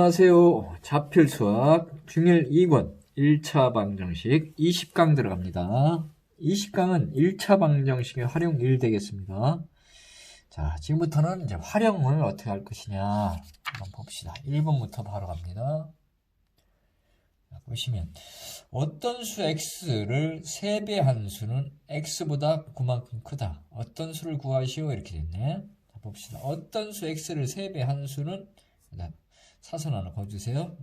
안녕하세요. 자필 수학 중일 2권 1차 방정식 20강 들어갑니다. 20강은 1차 방정식의 활용 1 되겠습니다. 자, 지금부터는 이제 활용을 어떻게 할 것이냐 한번 봅시다. 1번부터 바로 갑니다. 자, 보시면 어떤 수 x를 3배 한 수는 x보다 9만큼 크다. 어떤 수를 구하시오 이렇게 됐네. 자, 봅시다. 어떤 수 x를 3배 한 수는 그다음 사선 하나 거주세요.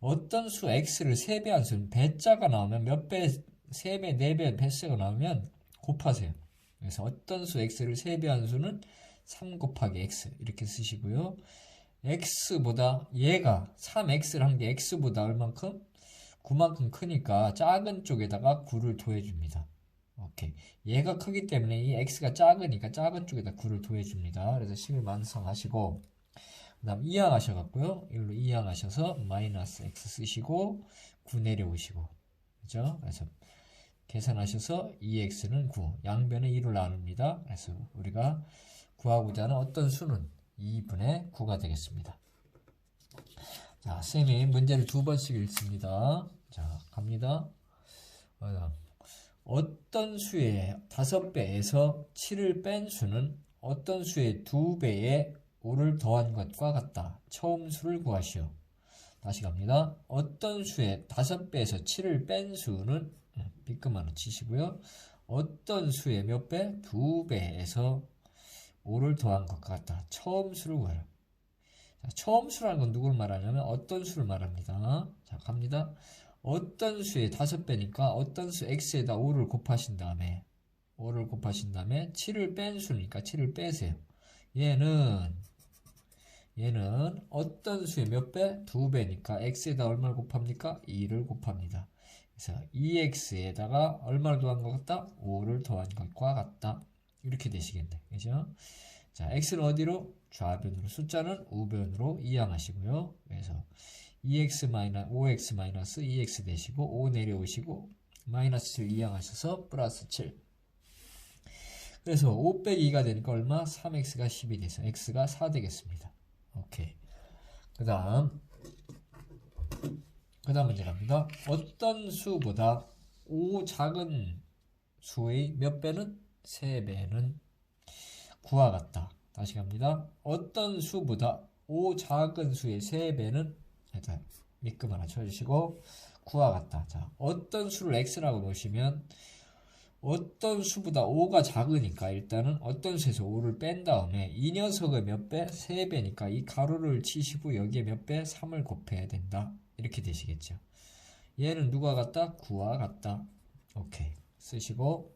어떤 수 x를 3배 한 수는 배자가 나오면 몇 배, 3배, 4배, 배수가 나오면 곱하세요. 그래서 어떤 수 x를 3배 한 수는 3 곱하기 x 이렇게 쓰시고요. x보다 얘가 3x를 한 게 x보다 얼만큼? 9만큼 크니까 작은 쪽에다가 9를 더해줍니다. 오케이. 얘가 크기 때문에 이 x가 작으니까 작은 쪽에다 9를 더해줍니다. 그래서 식을 완성하시고 그 다음 이항하셔갖고요. 이걸로 이항하셔서 마이너스 x 쓰시고 9 내려오시고 그죠? 그래서 계산하셔서 2x는 9 양변에 2로 나눕니다. 그래서 우리가 구하고자 하는 어떤 수는 2분의 9가 되겠습니다. 자, 쌤이 문제를 두 번씩 읽습니다. 자, 갑니다. 어, 어떤 수의 5배에서 7을 뺀 수는 어떤 수의 2배에 5를 더한 것과 같다. 처음 수를 구하시오. 다시 갑니다. 어떤 수의 5배에서 7을 뺀 수는 비끄마로 치시고요. 어떤 수의 몇 배? 2배에서 5를 더한 것과 같다. 처음 수를 구하라. 자, 처음 수라는 건 누굴 말하냐면 어떤 수를 말합니다. 자, 갑니다. 어떤 수의 5배니까 어떤 수 x에다 5를 곱하신 다음에 5를 곱하신 다음에 7을 뺀 수니까 7을 빼세요. 얘는 얘는 어떤 수의 몇 배? 2배니까 x에다 얼마를 곱합니까? 2를 곱합니다. 그래서 2x에다가 얼마를 더한 것 같다? 5를 더한 것과 같다. 이렇게 되시겠네. 그죠? 자, x는 어디로? 좌변으로. 숫자는 우변으로 이항하시고요. 그래서 2x 마이너 5x 마이너스 2x 되시고 5 내려오시고 마이너스 7 이항하셔서 플러스 7. 그래서 5 빼기 2가 되니까 얼마? 3x가 10이 돼서 x가 4 되겠습니다. 오케이. 그 다음 그 다음 문제 갑니다. 어떤 수보다 5 작은 수의 몇 배는? 3배는 9와 같다. 다시 갑니다. 어떤 수보다 5 작은 수의 3배는 일단 밑금 하나 쳐주시고 9와 같다. 자, 어떤 수를 x라고 놓으시면 어떤 수보다 5가 작으니까 일단은 어떤 수에서 5를 뺀 다음에 이 녀석의 몇 배? 3배니까 이 가로를 치시고 여기에 몇 배? 3을 곱해야 된다. 이렇게 되시겠죠. 얘는 누가 같다? 9와 같다. 오케이. 쓰시고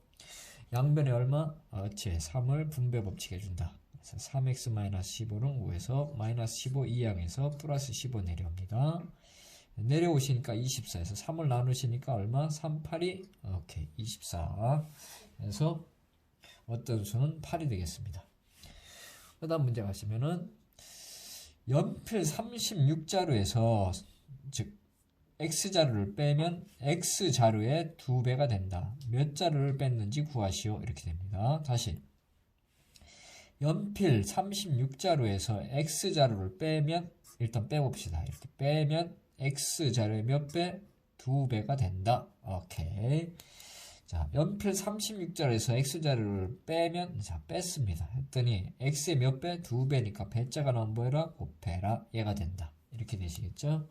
양변에 얼마? 어치 3을 분배 법칙 해준다. 그래서 3x-15는 5에서 마이너스 15 이항에서 플러스 15 내려옵니다. 내려오시니까 24에서 3을 나누시니까 얼마? 3, 8이 오케이 24 그래서 어떤 수는 8이 되겠습니다. 그 다음 문제 가시면은 연필 36자루에서 즉 X자루를 빼면 X자루의 2배가 된다. 몇 자루를 뺐는지 구하시오. 이렇게 됩니다. 다시 연필 36자루에서 X자루를 빼면 일단 빼봅시다. 이렇게 빼면 X자루의 몇 배? 2배가 된다. 오케이. 자, 연필 36자루에서 X자루를 빼면 자, 뺐습니다. 했더니 X의 몇 배? 2배니까 배자가 나온 뭐해라? 곱해라. 얘가 된다. 이렇게 되시겠죠?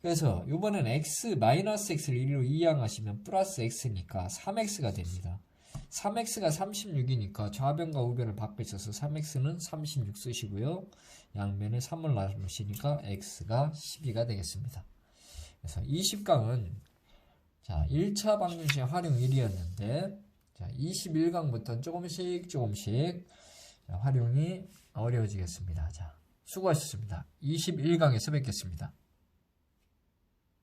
그래서 이번엔 x 마이너스 x를 1로 이항하시면 플러스 x니까 3x가 됩니다. 3x가 36이니까 좌변과 우변을 바꾸셔서 3x는 36 쓰시고요. 양변에 3을 나누시니까 x가 12가 되겠습니다. 그래서 20강은 자 1차 방정식 활용 1이었는데 자 21강부터 조금씩 조금씩 활용이 어려워지겠습니다. 자 수고하셨습니다. 21강에서 뵙겠습니다.